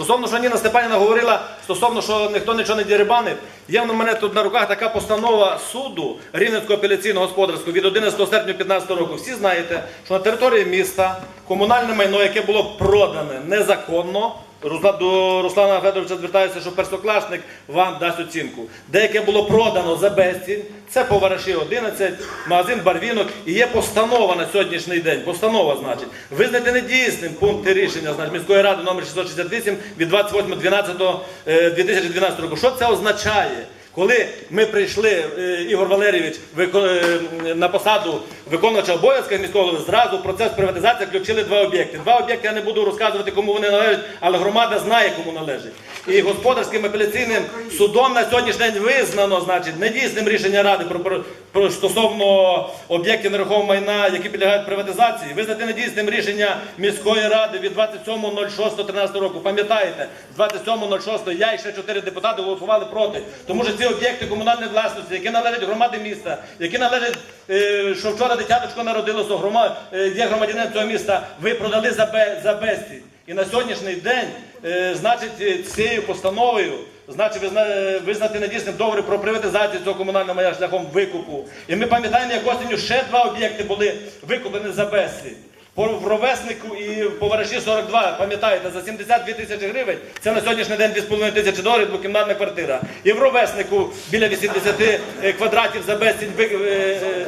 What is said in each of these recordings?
Стосовно, що Ніна Степанівна говорила, стосовно, що ніхто нічого не дірибанить, є в мене тут на руках така постанова суду Рівненського апеляційного господарського від 11 серпня 2015 року. Всі знаєте, що на території міста комунальне майно, яке було продане незаконно, до Руслана Федоровича звертаюся, що першокласник вам дасть оцінку. Деяке було продано за безцінь, це Повариші 11, магазин Барвінок. І є постанова на сьогоднішній день. Постанова, значить, визнати недійсним пункти рішення значить, міської ради номер 668 від 28.12.2012 року. Що це означає? Коли ми прийшли, е, Ігор Валерійович, е, на посаду виконувача обов'язків міського зразу процес приватизації включили два об'єкти. Два об'єкти я не буду розказувати, кому вони належать, але громада знає, кому належить. І господарським апеляційним судом на сьогоднішній день визнано, значить, недійсним рішення ради про, про, про стосовно об'єктів нерухомого майна, які підлягають приватизації, визнати недійсним рішення міської ради від 27.06.13 року. Пам'ятаєте, з 27.06 я і ще чотири депутати голосували проти, тому що ці об'єкти комунальної власності, які належать громаді міста, які належать, е, що вчора дитяточко народилося, грома, е, є громадянин цього міста, ви продали за, за безцінь. І на сьогоднішній день, е, значить, цією постановою, значить, визна- визнати недійсним договір про приватизацію цього комунального майна шляхом викупу. І ми пам'ятаємо, як осінню ще два об'єкти були викуплені за безцінь. В ровеснику і по вараші 42, пам'ятаєте, за 72 тисячі гривень, це на сьогоднішній день 2,5 тисячі доларів двокімнатна квартира. І в ровеснику біля 80 е, квадратів за безцінь е, е,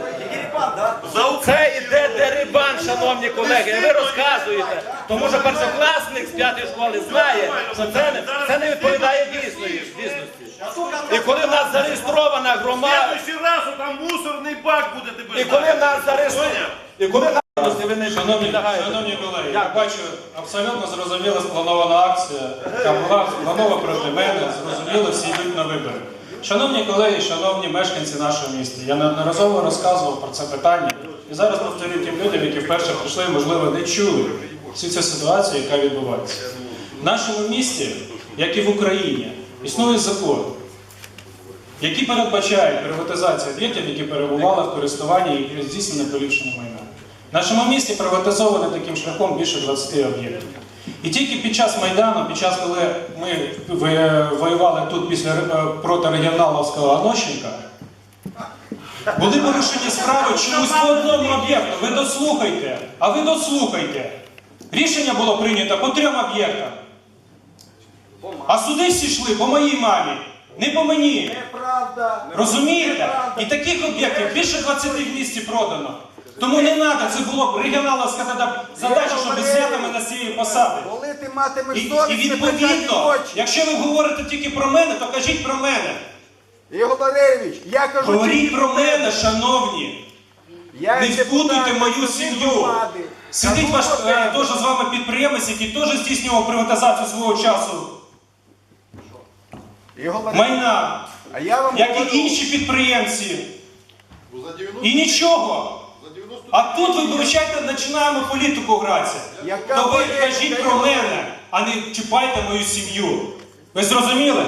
це іде дерибан, шановні колеги, ви розказуєте. Тому що першокласник з п'ятої школи знає, що це не, це не відповідає дійсності. І коли в нас зареєстрована громада, і коли в нас зареєстрована, ви не Шановні, підлягаєте. шановні колеги, я бачу абсолютно зрозуміла спланована акція, яка була спланована проти мене, зрозуміло, всі йдуть на вибори. Шановні колеги, шановні мешканці нашого міста, я неодноразово розказував про це питання. І зараз повторюю тим людям, які вперше прийшли, можливо, не чули всю цю ситуацію, яка відбувається. В нашому місті, як і в Україні, існує закон, які передбачають приватизацію об'єктів, які перебували в користуванні і які здійснені поліпшення майна. В нашому місті приватизовано таким шляхом більше 20 об'єктів. І тільки під час Майдану, під час, коли ми воювали тут після е, проти регіоналовського Анощенка, були порушені справи чомусь по одному об'єкту. Ви дослухайте, а ви дослухайте. Рішення було прийнято по трьом об'єктам. А суди всі йшли по моїй мамі, не по мені. Неправда. Розумієте? І таких об'єктів більше 20 в місті продано. Тому не треба, це було б регіоналовська тоді задача, щоб зняти мене з цієї посади. Коли ти матимеш І, і совість, не печати відповідно, очі. якщо ви говорите тільки про мене, то кажіть про мене. Ігор Валерійович, я кажу Говоріть тільки про мене, шановні. Я Не як депутат впутуйте мою сім'ю. Сидить Кажу ваш про е, тебе. теж з вами підприємець, який теж здійснював приватизацію свого часу Ігор Валерійович, майна, а я вам як говорю, і інші підприємці. І нічого. А тут ви вибачайте, починаємо політику гратися. Яка То ви політика, кажіть про мене, а не чіпайте мою сім'ю. Ви зрозуміли?